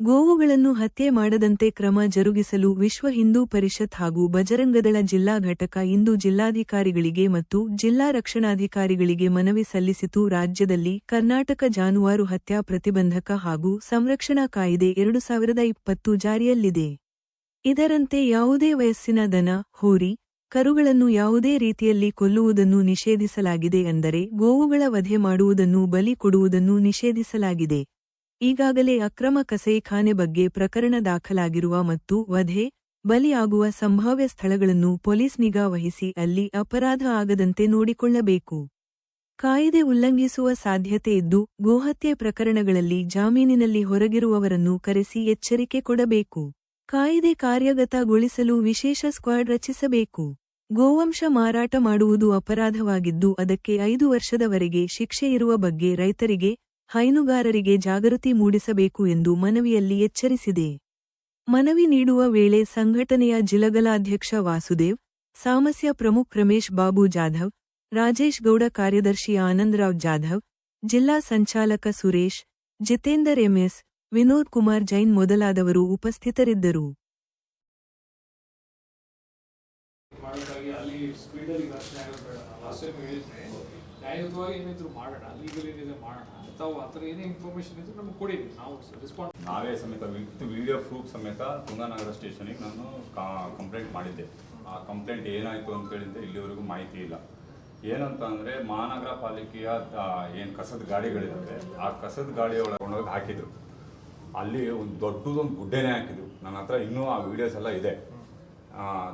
ಗೋವುಗಳನ್ನು ಹತ್ಯೆ ಮಾಡದಂತೆ ಕ್ರಮ ಜರುಗಿಸಲು ವಿಶ್ವ ಹಿಂದೂ ಪರಿಷತ್ ಹಾಗೂ ಬಜರಂಗದಳ ಜಿಲ್ಲಾ ಘಟಕ ಇಂದು ಜಿಲ್ಲಾಧಿಕಾರಿಗಳಿಗೆ ಮತ್ತು ಜಿಲ್ಲಾ ರಕ್ಷಣಾಧಿಕಾರಿಗಳಿಗೆ ಮನವಿ ಸಲ್ಲಿಸಿತು. ರಾಜ್ಯದಲ್ಲಿ ಕರ್ನಾಟಕ ಜಾನುವಾರು ಹತ್ಯಾ ಪ್ರತಿಬಂಧಕ ಹಾಗೂ ಸಂರಕ್ಷಣಾ ಕಾಯಿದೆ ಎರಡು ಸಾವಿರದ ಇಪ್ಪತ್ತು ಜಾರಿಯಲ್ಲಿದೆ. ಇದರಂತೆ ಯಾವುದೇ ವಯಸ್ಸಿನ ದನ, ಹೋರಿ, ಕರುಗಳನ್ನು ಯಾವುದೇ ರೀತಿಯಲ್ಲಿ ಕೊಲ್ಲುವುದನ್ನು ನಿಷೇಧಿಸಲಾಗಿದೆ ಅಂದರೆ ಗೋವುಗಳ ವಧೆ ಮಾಡುವುದನ್ನು ಬಲಿ ಕೊಡುವುದನ್ನು ನಿಷೇಧಿಸಲಾಗಿದೆ. ಈಗಾಗಲೇ ಅಕ್ರಮ ಕಸೈಖಾನೆ ಬಗ್ಗೆ ಪ್ರಕರಣ ದಾಖಲಾಗಿರುವ ಮತ್ತು ವಧೆ ಬಲಿಯಾಗುವ ಸಂಭಾವ್ಯ ಸ್ಥಳಗಳನ್ನು ಪೊಲೀಸ್ ನಿಗಾ ವಹಿಸಿ ಅಲ್ಲಿ ಅಪರಾಧ ಆಗದಂತೆ ನೋಡಿಕೊಳ್ಳಬೇಕು. ಕಾಯಿದೆ ಉಲ್ಲಂಘಿಸುವ ಸಾಧ್ಯತೆ ಇದ್ದು, ಗೋಹತ್ಯೆ ಪ್ರಕರಣಗಳಲ್ಲಿ ಜಾಮೀನಿನಲ್ಲಿ ಹೊರಗಿರುವವರನ್ನು ಕರೆಸಿ ಎಚ್ಚರಿಕೆ ಕೊಡಬೇಕು. ಕಾಯಿದೆ ಕಾರ್ಯಗತಗೊಳಿಸಲು ವಿಶೇಷ ಸ್ಕ್ವಾಡ್ ರಚಿಸಬೇಕು. ಗೋವಂಶ ಮಾರಾಟ ಮಾಡುವುದು ಅಪರಾಧವಾಗಿದ್ದು, ಅದಕ್ಕೆ ಐದು ವರ್ಷದವರೆಗೆ ಶಿಕ್ಷೆ ಇರುವ ಬಗ್ಗೆ ರೈತರಿಗೆ ಹೈನುಗಾರರಿಗೆ ಜಾಗೃತಿ ಮೂಡಿಸಬೇಕು ಎಂದು ಮನವಿಯಲ್ಲಿ ಎಚ್ಚರಿಸಿದೆ. ಮನವಿ ನೀಡುವ ವೇಳೆ ಸಂಘಟನೆಯ ಜಿಲಗಲಾಧ್ಯಕ್ಷ ವಾಸುದೇವ್, ಸಾಮಸ್ಯ ಪ್ರಮುಖ್ ರಮೇಶ್ ಬಾಬು ಜಾಧವ್, ರಾಜೇಶ್ ಗೌಡ ಕಾರ್ಯದರ್ಶಿ ಆನಂದರಾವ್ ಜಾಧವ್, ಜಿಲ್ಲಾ ಸಂಚಾಲಕ ಸುರೇಶ್, ಜಿತೇಂದರ್ ಎಂಎಸ್, ವಿನೋದ್ ಕುಮಾರ್ ಜೈನ್ ಮೊದಲಾದವರು ಉಪಸ್ಥಿತರಿದ್ದರು. ನ್ಯಾಯಯುತವಾಗಿ ಏನಿದ್ರು ಮಾಡೋಣ ಲೀಗಲ್ ಏನಿದೆ ಮಾಡೋಣ, ತಾವು ಆ ಥರ ಏನೇ ಇನ್ಫಾರ್ಮೇಷನ್ ಇದ್ರೆ ನಮ್ಗೆ ಕೊಡಿ ನಾವು ರೆಸ್ಪಾನ್ಸ್ ನಾವೇ ಸಮೇತ ವಿತ್ ವಿಡಿಯೋ ಪ್ರೂಫ್ ಸಮೇತ ತುಂಗಾನಗರ ಸ್ಟೇಷನಿಗೆ ನಾನು ಕಂಪ್ಲೇಂಟ್ ಮಾಡಿದ್ದೆ. ಆ ಕಂಪ್ಲೇಂಟ್ ಏನಾಯಿತು ಅಂತೇಳಿದ್ರೆ ಇಲ್ಲಿವರೆಗೂ ಮಾಹಿತಿ ಇಲ್ಲ. ಏನಂತ ಅಂದರೆ ಮಹಾನಗರ ಪಾಲಿಕೆಯ ಏನು ಕಸದ ಗಾಡಿಗಳಿದ್ದಾವೆ, ಆ ಕಸದ ಗಾಡಿ ಒಳಗೊಂಡೋಗಿ ಹಾಕಿದ್ರು. ಅಲ್ಲಿ ಒಂದು ದೊಡ್ಡದೊಂದು ಗುಡ್ಡೆನೇ ಹಾಕಿದ್ರು. ನನ್ನ ಹತ್ರ ಇನ್ನೂ ಆ ವಿಡಿಯೋಸ್ ಎಲ್ಲ ಇದೆ.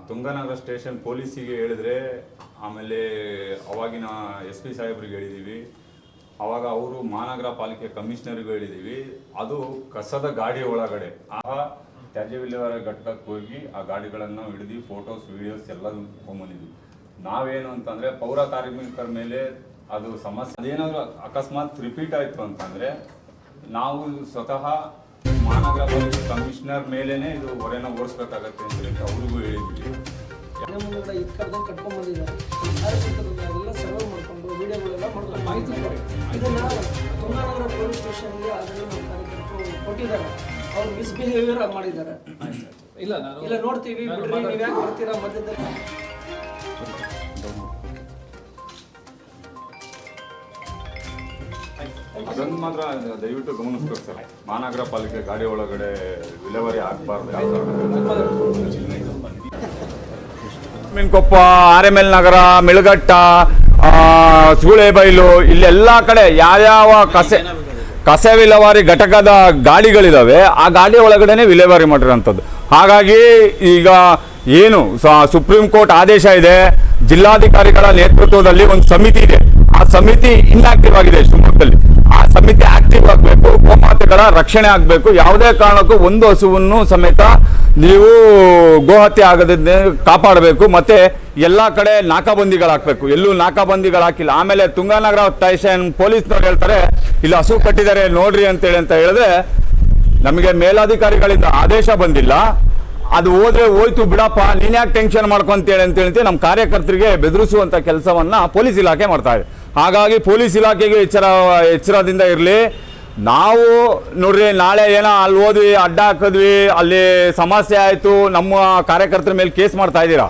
ತುಂಗನಗರ ಸ್ಟೇಷನ್ ಪೊಲೀಸಿಗೆ ಹೇಳಿದ್ರೆ ಆಮೇಲೆ ಅವಾಗಿನ ಎಸ್ ಪಿ ಸಾಹೇಬ್ರಿಗೆ ಹೇಳಿದ್ದೀವಿ ಅವಾಗ ಅವರು ಮಹಾನಗರ ಪಾಲಿಕೆ ಕಮಿಷನರ್ಗೂ ಹೇಳಿದ್ದೀವಿ ಅದು ಕಸದ ಗಾಡಿ ಒಳಗಡೆ. ಆಗ ತ್ಯಾಜ್ಯ ವಿಲೇವಾರಿ ಘಟಕಕ್ಕೆ ಹೋಗಿ ಆ ಗಾಡಿಗಳನ್ನು ಹಿಡಿದು ಫೋಟೋಸ್, ವಿಡಿಯೋಸ್ ಎಲ್ಲ ತೊಗೊಂಬಂದಿದ್ವಿ ನಾವೇನು ಅಂತಂದರೆ ಪೌರ ಕಾರ್ಮಿಕರ ಮೇಲೆ ಅದು ಸಮಸ್ಯೆ. ಅದೇನಾದರೂ ಅಕಸ್ಮಾತ್ ರಿಪೀಟ್ ಆಯಿತು ಅಂತಂದರೆ ನಾವು ಸ್ವತಃ ಮಹಾನಗರ ಪೊಲೀಸ್ ಕಮಿಷನರ್ ಮೇಲೇನೆ ಇದು ಹೊರೆನ ಓಡಿಸ್ಬೇಕಾಗತ್ತೆ ಅಂತ ಹೇಳಿ ಅವ್ರಿಗೂ ಹೇಳಿದ್ವಿ. ಮನೆ ಮುಂದೆ ಇದು ಕರ್ದಂಗೆ ಕಟ್ಕೊಂಡ್ ಬಂದಿದ್ದಾರೆ. ಅದೆಲ್ಲ ಸರ್ವೆ ಮಾಡ್ಕೊಂಡು ವಿಡಿಯೋಗಳೆಲ್ಲ ಮಾಡ್ಕೊಂಡು ಮಾಹಿತಿ ಕೊಡಿ. ಇದನ್ನ ತುಂಗಾನಗರ ಪೊಲೀಸ್ ಸ್ಟೇಷನ್ಗೆ ಅದನ್ನು ನಮ್ಮ ಕಾರ್ಯಕರ್ತರು ಕೊಟ್ಟಿದ್ದಾರೆ. ಅವ್ರು ಮಿಸ್ಬಿಹೇವಿಯರ್ ಮಾಡಿದ್ದಾರೆ. ಇಲ್ಲ ನಾನು ಇಲ್ಲ ನೋಡ್ತೀವಿ ನಾನು ಬಿಡ್ರಿ ನೀವು ಯಾಕೆ ಬರ್ತೀರಾ ಮಧ್ಯದಲ್ಲಿ? ಅದನ್ನು ಮಾತ್ರ ದಯವಿಟ್ಟು ಗಮನಿಸ್ಬೇಕು ಸರ್. ಮಹಾನಗರ ಪಾಲಿಕೆ ಗಾಡಿ ಒಳಗಡೆ ವಿಲೇವಾರಿ ಆಗಬಾರ್ದು ಕೊಪ್ಪ ಎಲ್ ನಗರ, ಮಿಳಗಟ್ಟ ಸೂಳೆಬೈಲು ಇಲ್ಲೆಲ್ಲ ಕಡೆ ಯಾವ್ಯಾವ ಕಸೆ, ಕಸ ವಿಲೇವಾರಿ ಘಟಕದ ಗಾಡಿಗಳಿದಾವೆ, ಆ ಗಾಡಿ ಒಳಗಡೆನೆ ವಿಲೇವಾರಿ ಮಾಡಿರೋಂಥದ್ದು. ಹಾಗಾಗಿ ಈಗ ಏನು ಸುಪ್ರೀಂ ಕೋರ್ಟ್ ಆದೇಶ ಇದೆ, ಜಿಲ್ಲಾಧಿಕಾರಿಗಳ ನೇತೃತ್ವದಲ್ಲಿ ಒಂದು ಸಮಿತಿ ಇದೆ. ಆ ಸಮಿತಿ ಇನ್ಆಕ್ಟಿವ್ ಆಗಿದೆ ಶಿವಮೊಗ್ಗದಲ್ಲಿ. ಸಮಿತಿ ಆಕ್ಟಿವ್ ಆಗಬೇಕು, ಗೋಮಾತೆಗಳ ರಕ್ಷಣೆ ಆಗಬೇಕು, ಯಾವುದೇ ಕಾರಣಕ್ಕೂ ಒಂದು ಹಸುವನ್ನು ಸಮೇತ ನೀವು ಗೋಹತ್ಯೆ ಆಗದಂತೆ ಕಾಪಾಡಬೇಕು, ಮತ್ತೆ ಎಲ್ಲ ಕಡೆ ನಾಕಾಬಂದಿಗಳು ಹಾಕಬೇಕು ಎಲ್ಲೂ ನಾಕಾಬಂದಿಗಳು ಹಾಕಿಲ್ಲ ಆಮೇಲೆ ತುಂಗಾನಗರ ಸ್ಟೇಷನ್ ಪೊಲೀಸ್ನವ್ರು ಹೇಳ್ತಾರೆ, ಇಲ್ಲಿ, ಹಸು ಕಟ್ಟಿದ್ದಾರೆ, ನೋಡ್ರಿ ಅಂತೇಳಿ ಅಂತ ಹೇಳಿದ್ರೆ, ನಮಗೆ ಮೇಲಾಧಿಕಾರಿಗಳಿಂದ ಆದೇಶ ಬಂದಿಲ್ಲ. ಅದು ಹೋದ್ರೆ ಹೋಯ್ತು ಬಿಡಪ್ಪ, ನೀನ್ ಯಾಕೆ ಟೆನ್ಷನ್ ಮಾಡ್ಕೊಂತೇಳಿ ಅಂತ ಹೇಳ್ತೀವಿ ನಮ್ಮ ಕಾರ್ಯಕರ್ತರಿಗೆ ಬೆದರಿಸುವಂತ ಕೆಲಸವನ್ನ ಪೊಲೀಸ್ ಇಲಾಖೆ ಮಾಡ್ತಾ ಇದೆ. ಹಾಗಾಗಿ ಪೊಲೀಸ್ ಇಲಾಖೆಗೆ ಎಚ್ಚರ, ಎಚ್ಚರದಿಂದ ಇರಲಿ. ನಾವು ನೋಡ್ರಿ, ನಾಳೆ ಏನೋ ಅಲ್ಲಿ ಹೋದ್ವಿ, ಅಡ್ಡ ಹಾಕಿದ್ವಿ, ಅಲ್ಲಿ ಸಮಸ್ಯೆ ಆಯಿತು, ನಮ್ಮ ಕಾರ್ಯಕರ್ತರ ಮೇಲೆ ಕೇಸ್ ಮಾಡ್ತಾ ಇದ್ದೀರಾ?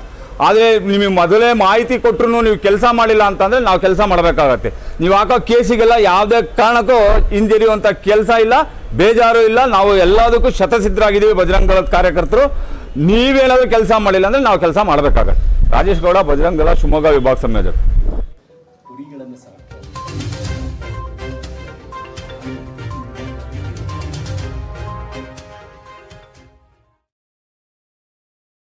ಆದರೆ ನಿಮಗೆ ಮೊದಲೇ ಮಾಹಿತಿ ಕೊಟ್ಟರು ನೀವು ಕೆಲಸ ಮಾಡಿಲ್ಲ ಅಂತಂದರೆ ನಾವು ಕೆಲಸ ಮಾಡಬೇಕಾಗತ್ತೆ. ನೀವು ಹಾಕೋ ಕೇಸಿಗೆಲ್ಲ ಯಾವುದೇ ಕಾರಣಕ್ಕೂ ಹಿಂದಿರಿಯುವಂಥ ಕೆಲಸ ಇಲ್ಲ, ಬೇಜಾರು ಇಲ್ಲ. ನಾವು ಎಲ್ಲದಕ್ಕೂ ಶತಸಿದ್ಧರಾಗಿದ್ದೀವಿ ಬಜರಂಗ ದಳದ ಕಾರ್ಯಕರ್ತರು. ನೀವೇನಾದರೂ ಕೆಲಸ ಮಾಡಿಲ್ಲ ಅಂದರೆ ನಾವು ಕೆಲಸ ಮಾಡಬೇಕಾಗತ್ತೆ. ರಾಜೇಶ್ ಗೌಡ ಬಜರಂಗ ದಳ, ಶಿವಮೊಗ್ಗ ವಿಭಾಗ ಸಂಯೋಜಕ.